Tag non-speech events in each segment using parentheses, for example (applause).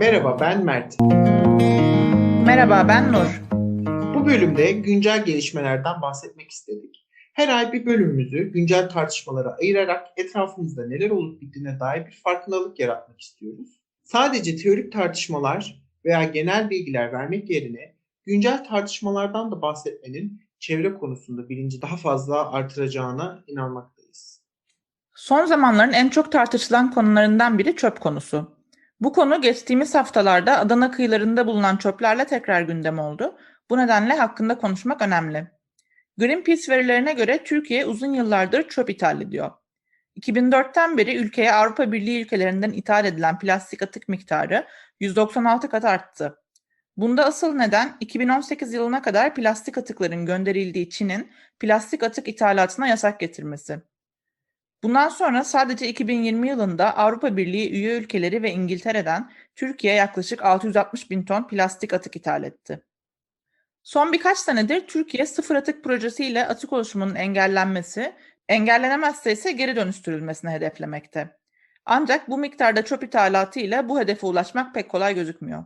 Merhaba ben Mert. Merhaba ben Nur. Bu bölümde güncel gelişmelerden bahsetmek istedik. Her ay bir bölümümüzü güncel tartışmalara ayırarak etrafımızda neler olup bittiğine dair bir farkındalık yaratmak istiyoruz. Sadece teorik tartışmalar veya genel bilgiler vermek yerine güncel tartışmalardan da bahsetmenin çevre konusunda bilinci daha fazla artıracağına inanmaktayız. Son zamanların en çok tartışılan konularından biri çöp konusu. Bu konu geçtiğimiz haftalarda Adana kıyılarında bulunan çöplerle tekrar gündem oldu. Bu nedenle hakkında konuşmak önemli. Greenpeace verilerine göre Türkiye uzun yıllardır çöp ithal ediyor. 2004'ten beri ülkeye Avrupa Birliği ülkelerinden ithal edilen plastik atık miktarı 196 kat arttı. Bunda asıl neden 2018 yılına kadar plastik atıkların gönderildiği Çin'in plastik atık ithalatına yasak getirmesi. Bundan sonra sadece 2020 yılında Avrupa Birliği üye ülkeleri ve İngiltere'den Türkiye yaklaşık 660 bin ton plastik atık ithal etti. Son birkaç senedir Türkiye sıfır atık projesiyle atık oluşumunun engellenmesi, engellenemezse ise geri dönüştürülmesini hedeflemekte. Ancak bu miktarda çöp ithalatı ile bu hedefe ulaşmak pek kolay gözükmüyor.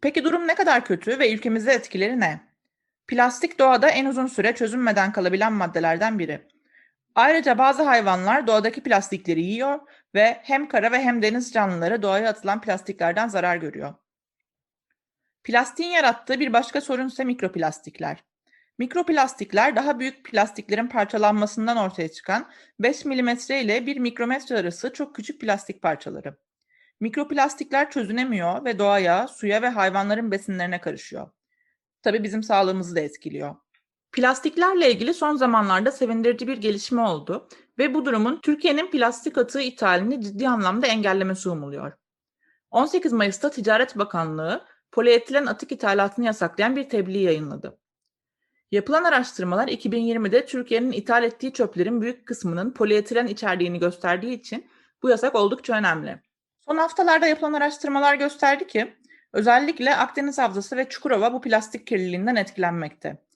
Peki durum ne kadar kötü ve ülkemizde etkileri ne? Plastik doğada en uzun süre çözünmeden kalabilen maddelerden biri. Ayrıca bazı hayvanlar doğadaki plastikleri yiyor ve hem kara ve hem deniz canlıları doğaya atılan plastiklerden zarar görüyor. Plastiğin yarattığı bir başka sorun ise mikroplastikler. Mikroplastikler daha büyük plastiklerin parçalanmasından ortaya çıkan 5 mm ile 1 mikrometre arası çok küçük plastik parçaları. Mikroplastikler çözünemiyor ve doğaya, suya ve hayvanların besinlerine karışıyor. Tabii bizim sağlığımızı da etkiliyor. Plastiklerle ilgili son zamanlarda sevindirici bir gelişme oldu ve bu durumun Türkiye'nin plastik atığı ithalini ciddi anlamda engellemesi umuluyor. 18 Mayıs'ta Ticaret Bakanlığı polietilen atık ithalatını yasaklayan bir tebliğ yayınladı. Yapılan araştırmalar 2020'de Türkiye'nin ithal ettiği çöplerin büyük kısmının polietilen içerdiğini gösterdiği için bu yasak oldukça önemli. Son haftalarda yapılan araştırmalar gösterdi ki özellikle Akdeniz Havzası ve Çukurova bu plastik kirliliğinden etkilenmekte.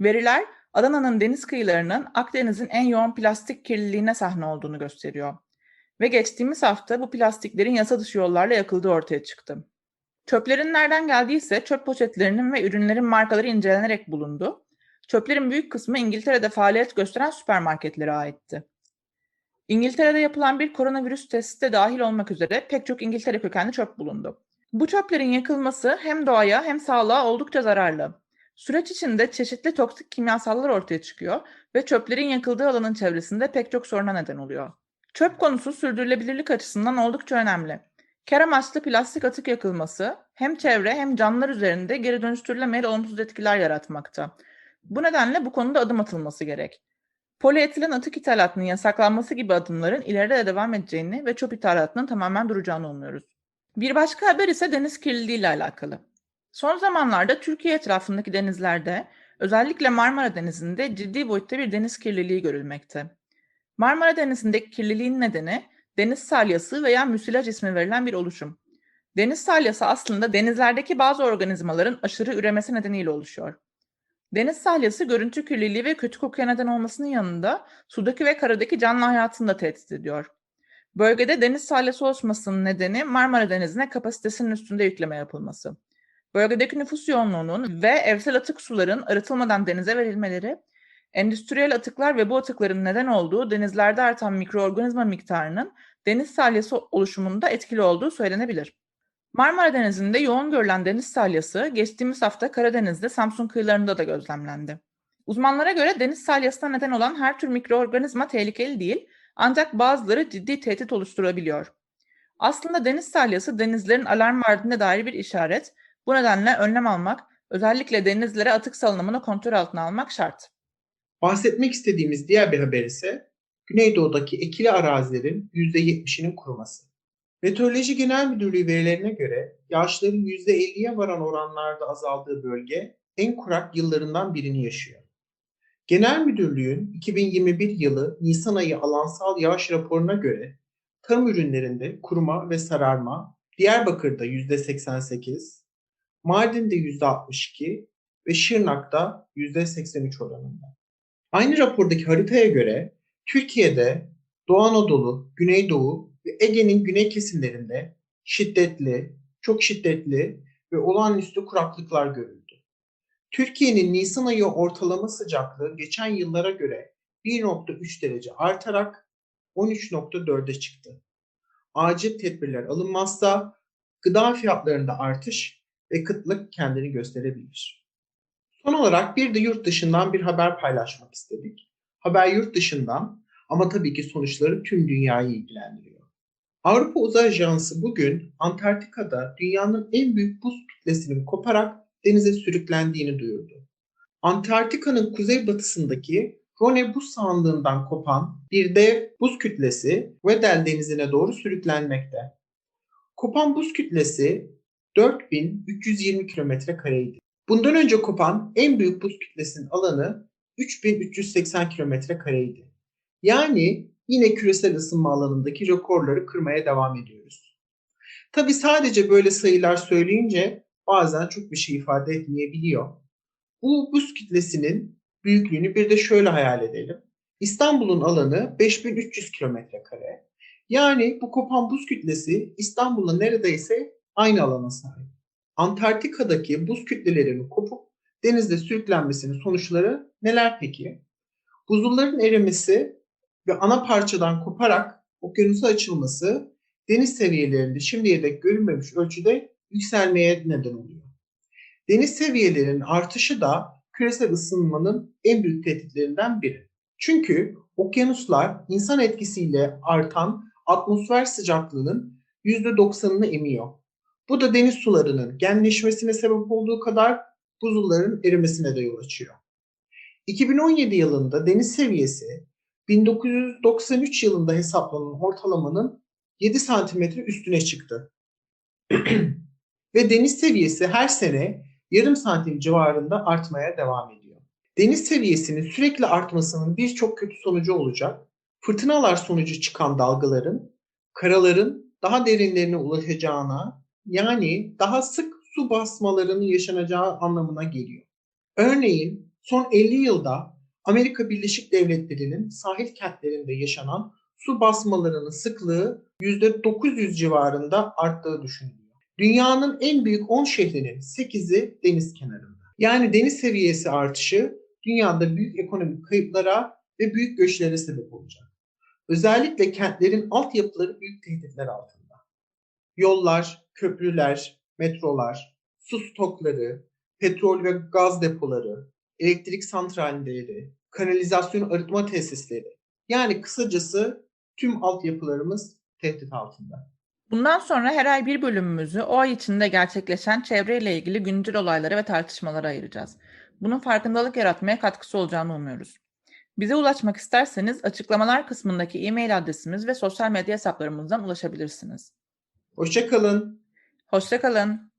Veriler Adana'nın deniz kıyılarının Akdeniz'in en yoğun plastik kirliliğine sahne olduğunu gösteriyor. Ve geçtiğimiz hafta bu plastiklerin yasa dışı yollarla yakıldığı ortaya çıktı. Çöplerin nereden geldiyse çöp poşetlerinin ve ürünlerin markaları incelenerek bulundu. Çöplerin büyük kısmı İngiltere'de faaliyet gösteren süpermarketlere aitti. İngiltere'de yapılan bir koronavirüs testi de dahil olmak üzere pek çok İngiltere kökenli çöp bulundu. Bu çöplerin yakılması hem doğaya hem sağlığa oldukça zararlı. Süreç içinde çeşitli toksik kimyasallar ortaya çıkıyor ve çöplerin yakıldığı alanın çevresinde pek çok soruna neden oluyor. Çöp konusu sürdürülebilirlik açısından oldukça önemli. Kar amaçlı plastik atık yakılması hem çevre hem canlılar üzerinde geri dönüştürülemeyen olumsuz etkiler yaratmakta. Bu nedenle bu konuda adım atılması gerek. Polietilen atık ithalatının yasaklanması gibi adımların ileride de devam edeceğini ve çöp ithalatının tamamen duracağını umuyoruz. Bir başka haber ise deniz kirliliği ile alakalı. Son zamanlarda Türkiye etrafındaki denizlerde, özellikle Marmara Denizi'nde ciddi boyutta bir deniz kirliliği görülmekte. Marmara Denizi'ndeki kirliliğin nedeni deniz salyası veya müsilaj ismi verilen bir oluşum. Deniz salyası aslında denizlerdeki bazı organizmaların aşırı üremesi nedeniyle oluşuyor. Deniz salyası görüntü kirliliği ve kötü kokuya neden olmasının yanında sudaki ve karadaki canlı hayatını da tehdit ediyor. Bölgede deniz salyası oluşmasının nedeni Marmara Denizi'ne kapasitesinin üstünde yükleme yapılması. Bölgedeki nüfus yoğunluğunun ve evsel atık suların arıtılmadan denize verilmeleri, endüstriyel atıklar ve bu atıkların neden olduğu denizlerde artan mikroorganizma miktarının deniz salyası oluşumunda etkili olduğu söylenebilir. Marmara Denizi'nde yoğun görülen deniz salyası geçtiğimiz hafta Karadeniz'de Samsun kıyılarında da gözlemlendi. Uzmanlara göre deniz salyasına neden olan her tür mikroorganizma tehlikeli değil ancak bazıları ciddi tehdit oluşturabiliyor. Aslında deniz salyası denizlerin alarm verdiğine dair bir işaret bu nedenle önlem almak, özellikle denizlere atık salınımını kontrol altına almak şart. Bahsetmek istediğimiz diğer bir haber ise Güneydoğu'daki ekili arazilerin %70'inin kuruması. Meteoroloji Genel Müdürlüğü verilerine göre yağışların %50'ye varan oranlarda azaldığı bölge en kurak yıllarından birini yaşıyor. Genel Müdürlüğün 2021 yılı Nisan ayı alansal yağış raporuna göre tarım ürünlerinde kuruma ve sararma Diyarbakır'da %88, Mardin'de %62 ve Şırnak'ta %83 oranında. Aynı rapordaki haritaya göre Türkiye'de Doğu Anadolu, Güneydoğu ve Ege'nin güney kesimlerinde şiddetli, çok şiddetli ve olağanüstü kuraklıklar görüldü. Türkiye'nin Nisan ayı ortalama sıcaklığı geçen yıllara göre 1.3 derece artarak 13.4'e çıktı. Acil tedbirler alınmazsa gıda fiyatlarında artış ve kıtlık kendini gösterebilir. Son olarak bir de yurt dışından bir haber paylaşmak istedik. Haber yurt dışından ama tabii ki sonuçları tüm dünyayı ilgilendiriyor. Avrupa Uzay Ajansı bugün Antarktika'da dünyanın en büyük buz kütlesinin koparak denize sürüklendiğini duyurdu. Antarktika'nın kuzeybatısındaki Rone buz sağandığından kopan bir dev buz kütlesi Weddell denizine doğru sürüklenmekte. Kopan buz kütlesi 4320 kilometre kareydi. Bundan önce kopan en büyük buz kütlesinin alanı 3380 kilometre kareydi. Yani yine küresel ısınma alanındaki rekorları kırmaya devam ediyoruz. Tabi sadece böyle sayılar söyleyince bazen çok bir şey ifade etmeyebiliyor. Bu buz kütlesinin büyüklüğünü bir de şöyle hayal edelim. İstanbul'un alanı 5300 kilometre kare. Yani bu kopan buz kütlesi İstanbul'la neredeyse aynı alana sahip. Antarktika'daki buz kütlelerinin kopup denizde sürüklenmesinin sonuçları neler peki? Buzulların erimesi ve ana parçadan koparak okyanusa açılması deniz seviyelerinde şimdiye dek görülmemiş ölçüde yükselmeye neden oluyor. Deniz seviyelerinin artışı da küresel ısınmanın en büyük tehditlerinden biri. Çünkü okyanuslar insan etkisiyle artan atmosfer sıcaklığının %90'ını emiyor. Bu da deniz sularının genleşmesine sebep olduğu kadar buzulların erimesine de yol açıyor. 2017 yılında deniz seviyesi 1993 yılında hesaplanan ortalamanın 7 santimetre üstüne çıktı. (clears throat) Ve deniz seviyesi her sene yarım santim civarında artmaya devam ediyor. Deniz seviyesinin sürekli artmasının birçok kötü sonucu olacak. Fırtınalar sonucu çıkan dalgaların, karaların daha derinlerine ulaşacağına, yani daha sık su basmalarının yaşanacağı anlamına geliyor. Örneğin son 50 yılda Amerika Birleşik Devletleri'nin sahil kentlerinde yaşanan su basmalarının sıklığı %900 civarında arttığı düşünülüyor. Dünyanın en büyük 10 şehrinin 8'i deniz kenarında. Yani deniz seviyesi artışı dünyada büyük ekonomik kayıplara ve büyük göçlere sebep olacak. Özellikle kentlerin altyapıları büyük tehditler altında. Yollar, köprüler, metrolar, su stokları, petrol ve gaz depoları, elektrik santralleri, kanalizasyon arıtma tesisleri. Yani kısacası tüm altyapılarımız tehdit altında. Bundan sonra her ay bir bölümümüzü o ay içinde gerçekleşen çevreyle ilgili güncel olaylara ve tartışmalara ayıracağız. Bunun farkındalık yaratmaya katkısı olacağını umuyoruz. Bize ulaşmak isterseniz açıklamalar kısmındaki e-mail adresimiz ve sosyal medya hesaplarımızdan ulaşabilirsiniz. Hoşçakalın. Hoşçakalın.